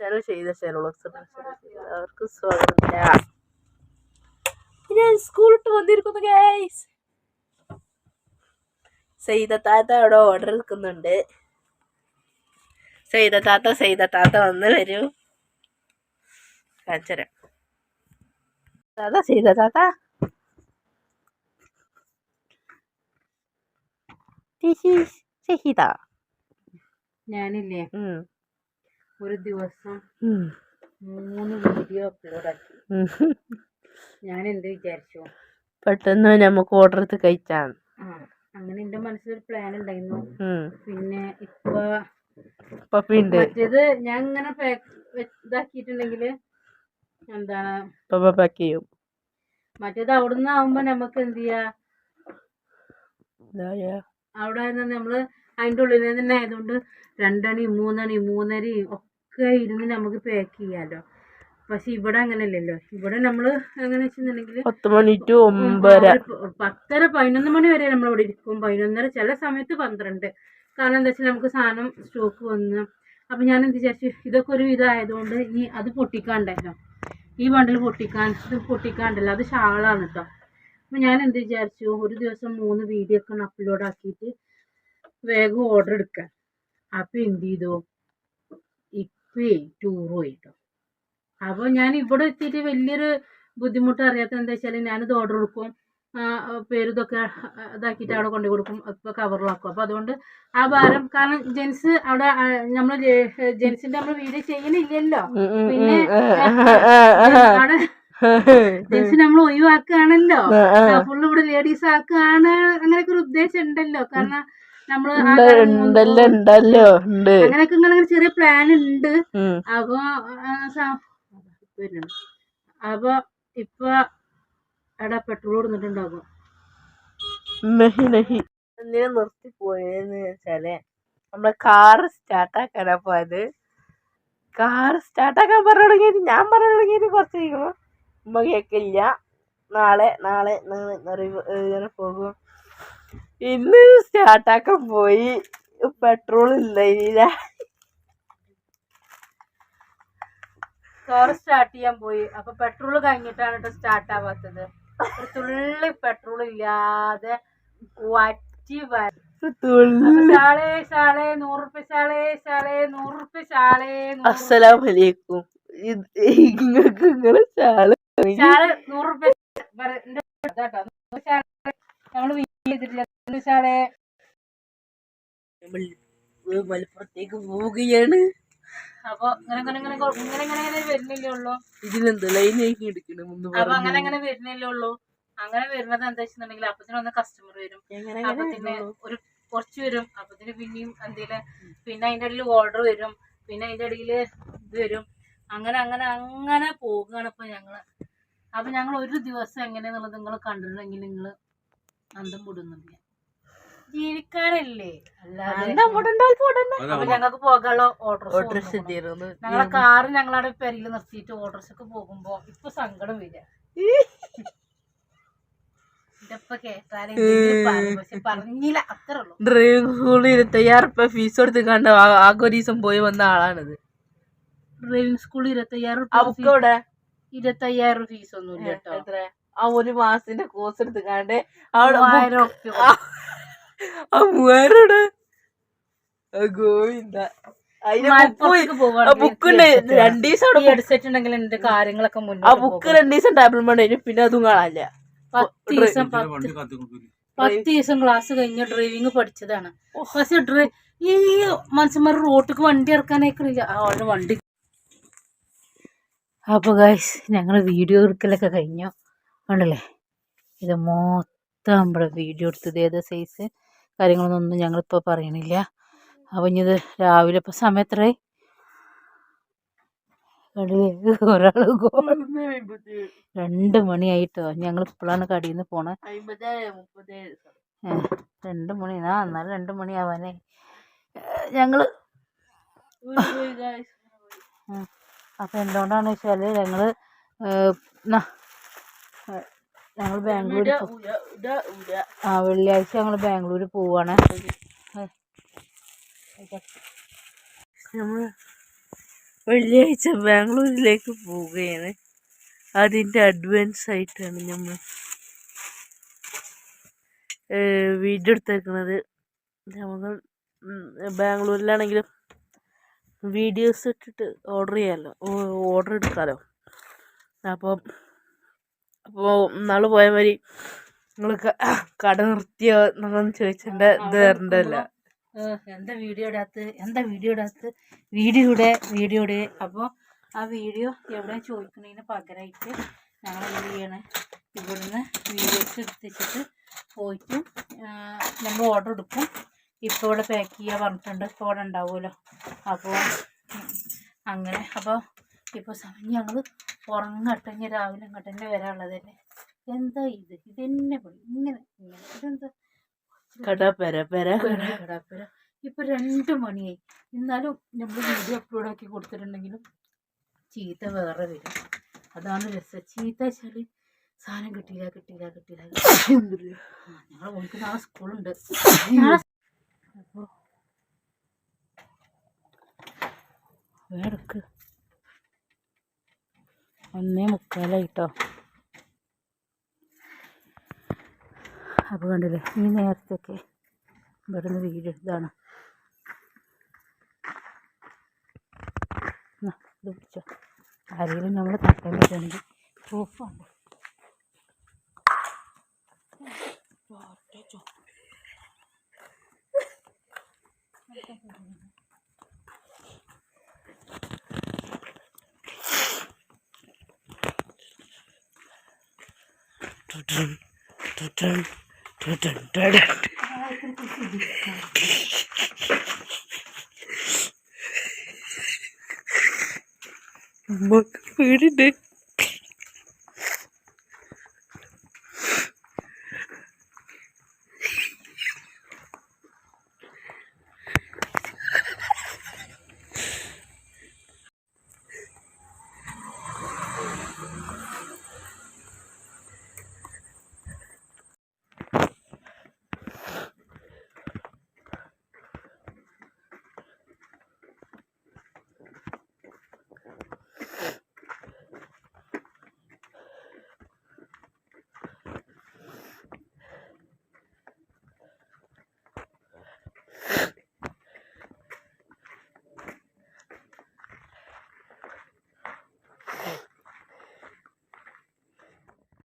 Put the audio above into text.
Channel ചെയ്ത ചാനലോക്സ് എല്ലാവർക്കും സ്വാഗതം. ഞാൻ സ്കൂളിട്ട് വന്നിരിക്കുന്നു ഗൈസ് സൈദ താത്ത അവിടെ ഓർഡർ നിൽക്കുന്നുണ്ട് സെയ്ത താത്ത സെയ്ത താത്ത വന്ന് വരൂ. കാണിച്ചരാം താത്ത സെയ്ത താത്ത. This is ഞാനില്ലേ? ഒരു ദിവസം മൂന്ന് വീഡിയോ അപ്ലോഡ് ആക്കി. ഞാൻ എന്ത് വിചാരിച്ചു? പെട്ടെന്ന് നമുക്ക് ഓർഡർ എടുത്ത് കഴിച്ചാണ് അങ്ങനെ എന്റെ മനസ്സിലൊരു പ്ലാൻ ഉണ്ടായിരുന്നു. പിന്നെ ഇപ്പൊ മറ്റേത് ഞാൻ ഇങ്ങനെ ഇതാക്കിയിട്ടുണ്ടെങ്കിൽ എന്താണ്? പാക്ക് ചെയ്യും. മറ്റേത് അവിടുന്ന് ആവുമ്പോ നമുക്ക് എന്ത് ചെയ്യാ. അവിടെ നമ്മൾ അതിന്റെ ഉള്ളിൽ തന്നെ ആയതുകൊണ്ട് രണ്ടണി മൂന്നണി മൂന്നരയും ഒക്കെ ഇരുന്ന് നമുക്ക് പാക്ക് ചെയ്യാലോ. പക്ഷെ ഇവിടെ അങ്ങനെയല്ലല്ലോ. ഇവിടെ നമ്മൾ എങ്ങനെ വെച്ചിട്ടുണ്ടെങ്കിൽ പത്ത് മണി ടു ഒമ്പതര പത്തര പതിനൊന്ന് മണി വരെ നമ്മൾ ഇവിടെ ഇരിക്കും. പതിനൊന്നര ചില സമയത്ത് പന്ത്രണ്ട്. കാരണം എന്താ വെച്ചാൽ നമുക്ക് സാധനം സ്റ്റോക്ക് വന്ന് അപ്പം ഞാൻ എന്ത് വിചാരിച്ചു? ഇതൊക്കെ ഒരു ഇതായതുകൊണ്ട് ഇനി അത് പൊട്ടിക്കാണ്ടല്ലോ. ഈ ബണ്ടിൽ പൊട്ടിക്കാൻ ഇത് പൊട്ടിക്കാണ്ടല്ലോ. അത് ഷാളാണ് കേട്ടോ അപ്പം ഞാൻ എന്ത് വിചാരിച്ചു? ഒരു ദിവസം മൂന്ന് വീഡിയോ ഒക്കെ അപ്ലോഡ് ആക്കിയിട്ട് വേഗം ഓർഡർ എടുക്കാൻ അപ്പം എന്ത് ചെയ്തു? ടൂർ പോയി കേട്ടോ അപ്പോൾ ഞാൻ ഇവിടെ എത്തിയിട്ട് വലിയൊരു ബുദ്ധിമുട്ട് അറിയാത്ത എന്താ വെച്ചാൽ ഞാനിത് ഓർഡർ കൊടുക്കും. പേരിതൊക്കെ പേര് ഇതൊക്കെ ഇതാക്കിയിട്ട് അവിടെ കൊണ്ടു കൊടുക്കും. ഇപ്പോൾ കവറിലാക്കും അപ്പോൾ അതുകൊണ്ട് ആ ഭാരം കാരണം ജെൻസ് അവിടെ നമ്മൾ ജെൻസിന്റെ നമ്മൾ വീഡിയോ ചെയ്യണില്ലല്ലോ. പിന്നെ. അവിടെ ജെൻസ് നമ്മൾ ഒഴിവാക്കുകയാണല്ലോ. ഫുള്ള് ഇവിടെ ലേഡീസ് ആക്കുകയാണ് അങ്ങനെയൊക്കെ ഒരു ഉദ്ദേശം ഉണ്ടല്ലോ. കാരണം ഉണ്ടല്ലോ ഉണ്ടല്ലോ ഉണ്ട്. അങ്ങനെയൊക്കെ ഇങ്ങനെ ചെറിയ പ്ലാൻ ഉണ്ട്. അപ്പൊ. അപ്പൊ ഇപ്പൊ എടാ പെട്രോൾ കൊടുത്തിട്ടുണ്ടാകും എന്തിനാ നിർത്തി പോയെന്ന് വെച്ചാൽ നമ്മളെ കാറ് സ്റ്റാർട്ടാക്കാനാ പോയത്. കാറ് സ്റ്റാർട്ടാക്കാൻ പറഞ്ഞു തുടങ്ങിയിട്ട് ഞാൻ പറഞ്ഞു തുടങ്ങിയിട്ട് കുറച്ച് കഴിയുമ്പോൾ ഉമ്മ കേൾക്കില്ല നാളെ നാളെ നാളെ പോകും. ഇന്ന് സ്റ്റാർട്ടാക്കാൻ പോയി. പെട്രോൾ ഇല്ല കാർ സ്റ്റാർട്ട് ചെയ്യാൻ പോയി. അപ്പൊ പെട്രോൾ കഴിഞ്ഞിട്ടാണ് കേട്ടോ സ്റ്റാർട്ട് ആവാത്തത്. ഒരു തുള്ളി പെട്രോൾ ഇല്ലാതെ വറ്റി ശാളേ ശാളേ നൂറുപ്യ ശാളേ ശാളേ നൂറുപ്യ ശാളേ നൂറ് അസ്സലാമലൈക്കും. ഇത് ഇങ്ങക്ക് ഇങ്ങളെ ചാള ശാൾ നൂറുപ്യ നമ്മൾ വീട്ടിൽ ചെയ്തിട്ടില്ല. നമ്മൾ മലപ്പുറത്തേക്ക് പോവുകയാണ്. അപ്പൊ ഇങ്ങനെ ഇങ്ങനെ ഇങ്ങനെ ഇങ്ങനെ ഇങ്ങനെ ഇങ്ങനെ വരുന്നില്ലേ ഉള്ളൂ? ഇതിലെന്ത് ലൈനേക്ക് എടുക്കണം എന്ന് അപ്പൊ അങ്ങനെ അങ്ങനെ വരുന്നില്ലേ ഉള്ളൂ? അങ്ങനെ വരുന്നത് എന്താ വെച്ചിട്ടുണ്ടെങ്കിൽ അപ്പത്തിന് ഒന്ന് കസ്റ്റമർ വരും അപ്പത്തിന് ഒരു കുറച്ച് വരും. അപ്പത്തിന് പിന്നെയും എന്തെങ്കിലും പിന്നെ അതിന്റെ ഇടയിൽ ഓർഡർ വരും. പിന്നെ അതിന്റെ ഇടയിൽ ഇത് വരും. അങ്ങനെ അങ്ങനെ അങ്ങനെ പോകുകയാണ് ഇപ്പൊ ഞങ്ങൾ. അപ്പൊ ഞങ്ങൾ ഒരു ദിവസം എങ്ങനെയാന്നുള്ളത് നിങ്ങൾ കണ്ടിട്ടുണ്ടെങ്കിൽ നിങ്ങൾ അന്തം വിടുന്നില്ല ജീവിക്കാരല്ലേ ഞങ്ങൾക്ക് പോകാനുള്ള ഓട്ടോറിക്ഷ ഞങ്ങളെ കാറ് ഞങ്ങളവിടെ പെരയിൽ നിർത്തിയിട്ട് ഓട്ടോറിക്ഷക്ക് പോകുമ്പോ ഇപ്പൊ സങ്കടം വരിക. ഡ്രൈവിംഗ് സ്കൂളിൽ ഇരുപത്തയ്യായിരം റുപ്യ ഫീസ് കൊടുത്ത് കണ്ട ആകെ ഒരു ദിവസം പോയി വന്ന ആളാണിത്. ഡ്രൈവിംഗ് സ്കൂൾ ഇരുപത്തയ്യായിരം ഇരുപത്തയ്യായിരം ഫീസ് ഒന്നും ഇല്ല കേട്ടോ. എത്ര ആ ഒരു മാസത്തിന്റെ കോഴ്സ് എടുത്ത് കാണ്ട് അവിടെ മൂവായിരം ആ, മൂവായിരം ആ ഗോവിന്ദ. കാര്യങ്ങളൊക്കെ ആ ബുക്ക്. രണ്ടു ദിവസം ടേബിൾ മണ്ടേനു പിന്നെ അതും കാണാനില്ല. പത്ത് ദിവസം പത്ത് ദിവസം ക്ലാസ് കഴിഞ്ഞ ഡ്രൈവിംഗ് പഠിച്ചതാണ്. പക്ഷെ ഡ്രൈ ഈ മനുഷ്യന്മാർ റോട്ടിക്ക് വണ്ടി ഇറക്കാനേക്കണില്ല ആ അവളുടെ വണ്ടി അപ്പോൾ ഗൈസ് ഞങ്ങൾ വീഡിയോ എടുക്കലൊക്കെ കഴിഞ്ഞു. കണ്ടല്ലേ? ഇത് മൊത്തം നമ്മുടെ വീഡിയോ എടുത്തത് ഏത് സൈസ് കാര്യങ്ങളൊന്നും ഞങ്ങളിപ്പോൾ പറയണില്ല. അപ്പം ഇനി ഇത് രാവിലെ ഇപ്പോൾ സമയം എത്രയായി ഒരാൾ രണ്ട് മണിയായിട്ടോ. ഞങ്ങൾ ഇപ്പോഴാണ് കടയിൽ നിന്ന് പോണത് രണ്ട് മണി. ആ എന്നാലും രണ്ട് മണിയാവാനേ ഞങ്ങൾ അപ്പം എന്തുകൊണ്ടാണ് വെച്ചാൽ ഞങ്ങൾ ഞങ്ങൾ ബാംഗ്ലൂർ ആ വെള്ളിയാഴ്ച ഞങ്ങൾ ബാംഗ്ലൂർ പോവാണ്. നമ്മൾ വെള്ളിയാഴ്ച ബാംഗ്ലൂരിലേക്ക് പോവുകയാണ്. അതിന്റെ അഡ്വാൻസ് ആയിട്ടാണ് നമ്മൾ വീഡിയോ എടുത്തേക്കുന്നത് നമ്മൾ ബാംഗ്ലൂരിലാണെങ്കിലും വീഡിയോസ് ഇട്ടിട്ട് ഓർഡർ ചെയ്യാമല്ലോ ഓർഡർ എടുക്കാമല്ലോ അപ്പം അപ്പോൾ നാളെ പോയ മാതിരി നിങ്ങൾ കട നിർത്തിയോ എന്നൊന്നും ചോദിച്ചിട്ട് ഇത് തരണ്ടല്ല എന്താ വീഡിയോ ഇടാത്ത്? എന്താ വീഡിയോ ഇടാത്ത്? വീഡിയോ ഇടെ വീഡിയോ ഇടേ അപ്പോൾ ആ വീഡിയോ എവിടെ ചോദിക്കുന്നതിന് പകരമായിട്ട് ഞങ്ങൾ എന്ത് ചെയ്യണേ? ഇവിടുന്ന് വീഡിയോസ് എടുത്തിട്ട് പോയിട്ട് നമ്മൾ ഓർഡർ എടുക്കും. ഇപ്പോൾ ഇവിടെ പാക്ക് ചെയ്യാൻ പറഞ്ഞിട്ടുണ്ട്. ഇപ്പോൾ ഇവിടെ ഉണ്ടാവുമല്ലോ. അപ്പോൾ അങ്ങനെ. അപ്പോൾ ഇപ്പോൾ സമയം ഞങ്ങൾ ഉറങ്ങട്ടെ ഇനി രാവിലെ അങ്ങോട്ട് തന്നെ വരാനുള്ളതല്ലേ എന്താ ഇത്? ഇതെന്നെ പണി. ഇങ്ങനെ ഇങ്ങനെ. ഇതെന്താ? കട പെര പെര കട ഇപ്പൊ രണ്ട് മണിയായി. എന്നാലും നമ്മൾ വീഡിയോ അപ്ലോഡ് ആക്കി കൊടുത്തിട്ടുണ്ടെങ്കിലും ചീത്ത വേറെ വരും. അതാണ് രസം. ചീത്ത വെച്ചാൽ സാധനം കിട്ടിയില്ല കിട്ടിയില്ല കിട്ടിയില്ല ഞങ്ങൾ ഓൾക്ക് നാളെ സ്കൂളുണ്ട്. അപ്പൊ അപ്പോൾ വേടക്ക് ഒന്നേ മുക്കാലായിട്ടോ അപ്പോൾ കണ്ടില്ലേ ഈ നേരത്തൊക്കെ ഇവിടുന്ന് വീട് ഇതാണ് ഇത് പിടിച്ചോ. ആരെങ്കിലും നമ്മൾ തട്ടാൻ പറ്റുകയാണെങ്കിൽ പ്രൂഫാണ് പേടിണ്ട്